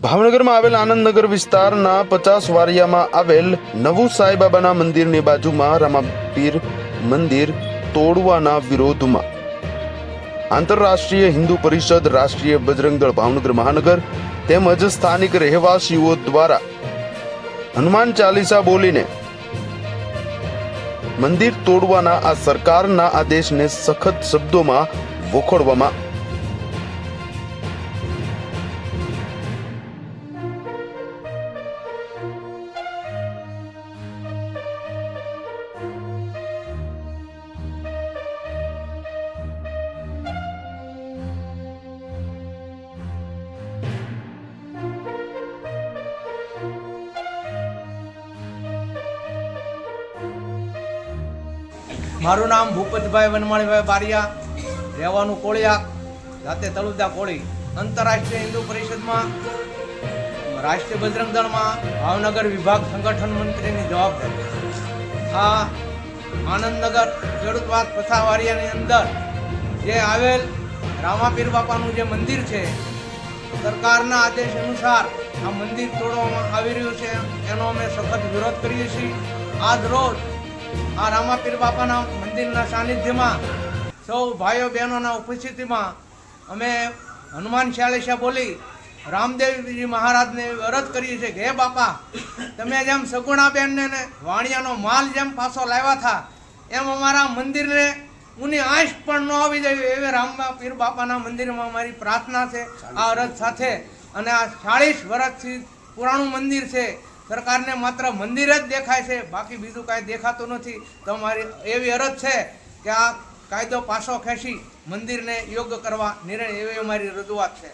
ભાવનગરમાં આવેલ આનંદનગર વિસ્તારના પચાસ વારિયામાં આવેલ નવું સાંઈબાબાના મંદિરની બાજુમાં રામાપીર મંદિર તોડવાના વિરોધમાં આંતરરાષ્ટ્રીય હિન્દુ પરિષદ, રાષ્ટ્રીય બજરંગ દળ, ભાવનગર મહાનગર તેમજ સ્થાનિક રહેવાસીઓ દ્વારા હનુમાન ચાલીસા બોલીને મંદિર તોડવાના આ સરકારના આદેશને સખત શબ્દોમાં વખોડવામાં મારું નામ ભૂપતભાઈ વનમાળીભાઈ બારિયા, રહેવાનું કોળિયા, જાતે તળુદા કોળી, આંતરરાષ્ટ્રીય હિન્દુ પરિષદમાં, રાષ્ટ્રીય બજરંગ દળમાં, ભાવનગર વિભાગ સંગઠન મંત્રીની જવાબદારી. આ આનંદનગર ખેડૂતવાદ પથાવારિયાની અંદર જે આવેલ રામાપીર બાપાનું જે મંદિર છે, સરકારના આદેશ અનુસાર આ મંદિર તોડવામાં આવી રહ્યું છે. એનો અમે સખત વિરોધ કરીએ છીએ. આજ રોજ આ રામાપીર બાપાના મંદિરના સાનિધ્યમાં સૌ ભાઈઓ બહેનોના ઉપસ્થિતિમાં અમે હનુમાન ચાલીસા બોલી રામદેવજી મહારાજને અરજ કરીએ છીએ કે બાપા, તમે જેમ સગુણાબેનને વાણિયાનો માલ જેમ પાછો લાવ્યા હતા એમ અમારા મંદિરને ઉની આંશ પણ ન આવી જાય એવી રામપીર બાપાના મંદિરમાં અમારી પ્રાર્થના છે, આ અરજ સાથે. અને આ ચાળીસ વર્ષથી પુરાણું મંદિર છે સરકારને માત્ર મંદિર જ દેખાય છે, બાકી બીજું કાંઈ દેખાતું નથી. તમારી એવી અરજ છે કે આ કાયદો પાછો ખેંચી મંદિરને યોગ્ય કરવા નિર્ણય, એવી અમારી રજૂઆત છે.